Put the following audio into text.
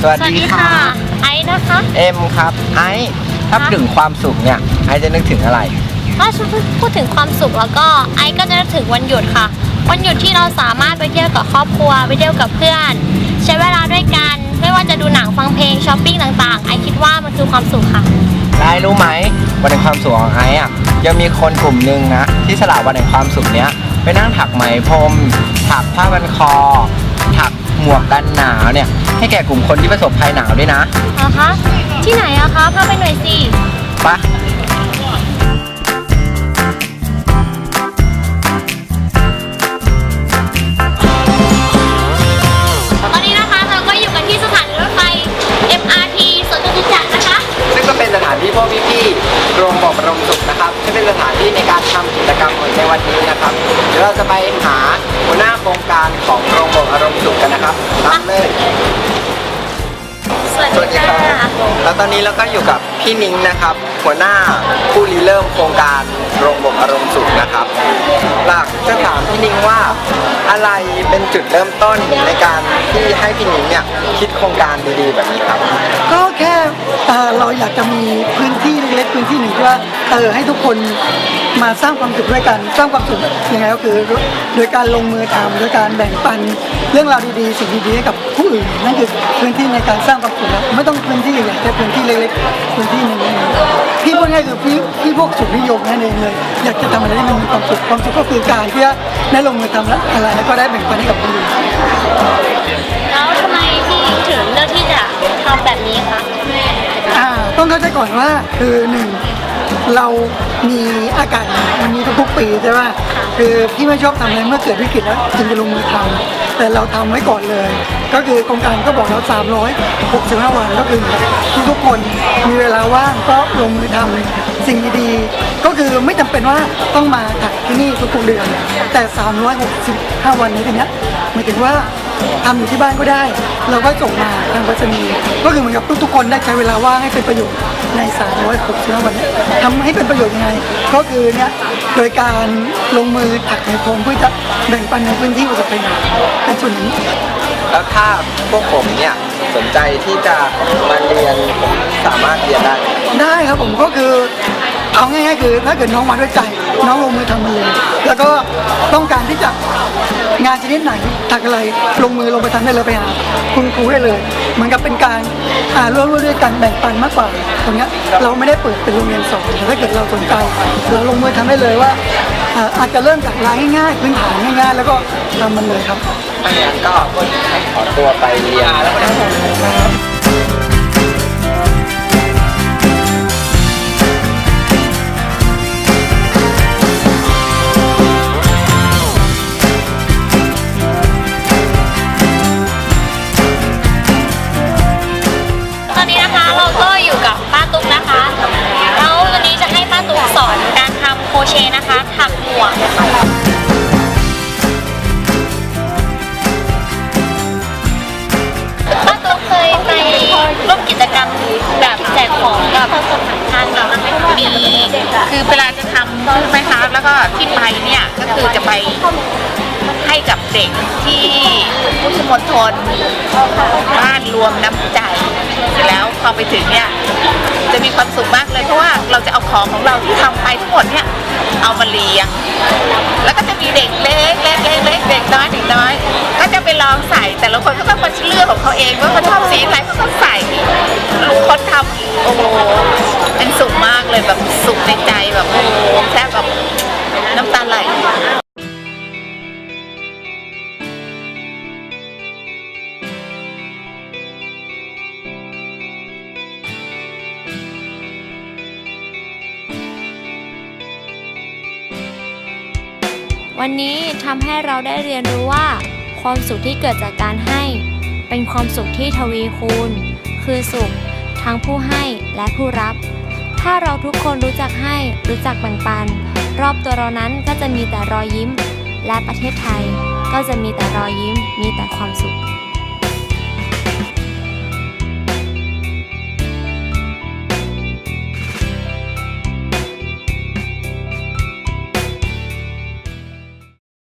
สวัสสวัสดีดีค่ะ ค่ะ ไอซ์นะคะ เอ็มครับ ไอซ์ถ้าค่ะถึงความสุขเนี่ย ไอซ์จะนึกถึงอะไรก็พูดถึงความสุขแล้วก็ไอซ์ก็จะนึกถึงวันหยุดค่ะ วันหยุดที่เราสามารถไปเที่ยวกับครอบครัวไปเที่ยวกับเพื่อน ใช้เวลาด้วยกัน ไม่ว่าจะดูหนังฟังเพลงช้อปปิ้งต่างๆ ไอซ์คิดว่ามันคือความสุขค่ะและไอซ์รู้ไหมวันแห่งความสุขของไอซ์อะยังมีคนกลุ่มหนึ่งนะที่สละวันแห่งความสุขเนี้ย ไปนั่งถักไหมพรมถักผ้าพันคอ ถักหมวกกันหนาวเนี่ย ให้แก่กลุ่มคนที่ประสบภัยหนาวด้วยนะนะคะ ที่ไหนอะคะ พาไปหน่อยสิปะ การทำกิจกรรมในวันนี้นะครับเดี๋ยวเราจะไปหาหัวหน้าโครงการของโรงบอกอารมณ์สุขกันนะครับตามเลยสวัสดีค่ะแล้วตอนนี้เราก็อยู่กับพี่นิ้งนะครับ หัวหน้าผู้ริเริ่มโครงการโรงบ่มอารมณ์สุขนะครับหลักจะถามพี่นิ้งว่า อะไรเป็นจุดเริ่มต้นในการที่ให้พี่นิ้งเนี่ยคิดโครงการดีๆแบบนี้ครับ ก็แค่เอ่อเราอยากจะมีพื้นที่เล็กๆพื้นที่หนึ่งที่ว่าเออให้ทุกคนมาสร้างความสุขด้วยกันสร้างความสุขยังไงก็คือ โดยการลงมือทำโดยการแบ่งปันเรื่องราวดีๆสิ่งดีๆให้กับผู้อื่นนั่นคือพื้นที่ในการสร้างความสุขแล้วไม่ต้องพื้นที่ใหญ่แค่พื้นที่เล็กๆพื้นที่หนึ่งพี่พูดง่ายๆคือพี่พี่พวกสุขนิยมนั่นเองเลยอยากจะทำอะไรให้มันมีความสุขความสุขก็คือการที่ว่า ได้ลงมือทำแล้วอะไรแล้วก็ได้แบ่งปันให้กับคนอื่นแล้วทำไมพี่ถึงเลือกที่จะทำแบบนี้คะอ่าต้องเข้าใจก่อนว่าคือหนึ่งเรามีอากาศหนาวมันมีทุกๆปีใช่ไหมคือพี่ไม่ชอบทำอะไรเมื่อเกิดวิกฤตแล้วจึงจะลงมือทำ แต่เราทำไว้ก่อนเลย ก็คือโครงการก็บอกเรา365 วันก็คือที่ทุกคนมีเวลาว่างก็ลงมือทำสิ่งดีๆ ก็คือไม่จำเป็นว่าต้องมาถักที่นี่ทุกๆเดือน แต่ 365 วันนี้ทีเนี้ยหมายถึงว่า ทำอยู่ที่บ้านก็ได้ เราก็ส่งมาทางไปรษณีย์ก็คือเหมือนกับทุกๆคนได้ใช้เวลาว่างให้เป็นประโยชน์ใน365วันนี้ทำให้เป็นประโยชน์ยังไง ก็คือเนี่ยโดยการลงมือถักในพรมเพื่อจะแบ่งปันในพื้นที่ประสบภัยหนาวเป็นส่วนหนึ่งแล้วถ้าพวกผมเนี่ยสนใจที่จะมาเรียนผมสามารถเรียนได้ไหมได้ครับผมก็คือ เอาง่ายๆคือถ้าเกิดน้องมาด้วยใจ น้องลงมือทำมันเลย แล้วก็ต้องการที่จะงานชนิดไหนถักอะไรลงมือลงไปทำได้เลยไปหาคุณครูได้เลย เหมือนกับเป็นการอ่าร่วมด้วยกันแบ่งปันมากกว่าตรงเนี้ยเราไม่ได้เปิดเป็นโรงเรียนสอนแต่ถ้าเกิดเราสนใจเราลงมือทำได้เลยว่าอ่าอาจจะเริ่มจากลายง่ายๆพื้นฐานง่ายๆ แล้วก็ทำมันเลยครับถ้าอย่างนั้นก็ขอตัวไปเรียนแล้วนะต เชนะคะถักหมวกป้าตุ๊กเคยไปร่วมกิจกรรมแบบแจกของกับทางมีคือเวลาจะทำใช่ไหมคะแล้วก็ที่ไปเนี่ยก็คือจะไปให้กับเด็กที่พุทธมณฑลบ้านรวมน้ำใจเสร็จแล้วพอไปถึงเนี่ยจะมีความสุขมากเลยเพราะว่าเราจะเอาของของเราที่ทำไปทั้งหมดเนี่ย เอามาเลี้ยง แล้วก็จะมีเด็กเล็กเล็กเล็กเล็กเด็กน้อยเด็กน้อย ก็จะไปลองใส่แต่ละคนก็ต้องมาเลือกของ วันนี้ทำให้เราได้เรียนรู้ว่า ความสุขที่เกิดจากการให้ เป็นความสุขที่ทวีคูณ คือสุข ทั้งผู้ให้และผู้รับ ถ้าเราทุกคนรู้จักให้รู้จักแบ่งปัน รอบตัวเรานั้นก็จะมีแต่รอยยิ้ม และประเทศไทยก็จะมีแต่รอยยิ้ม มีแต่ความสุข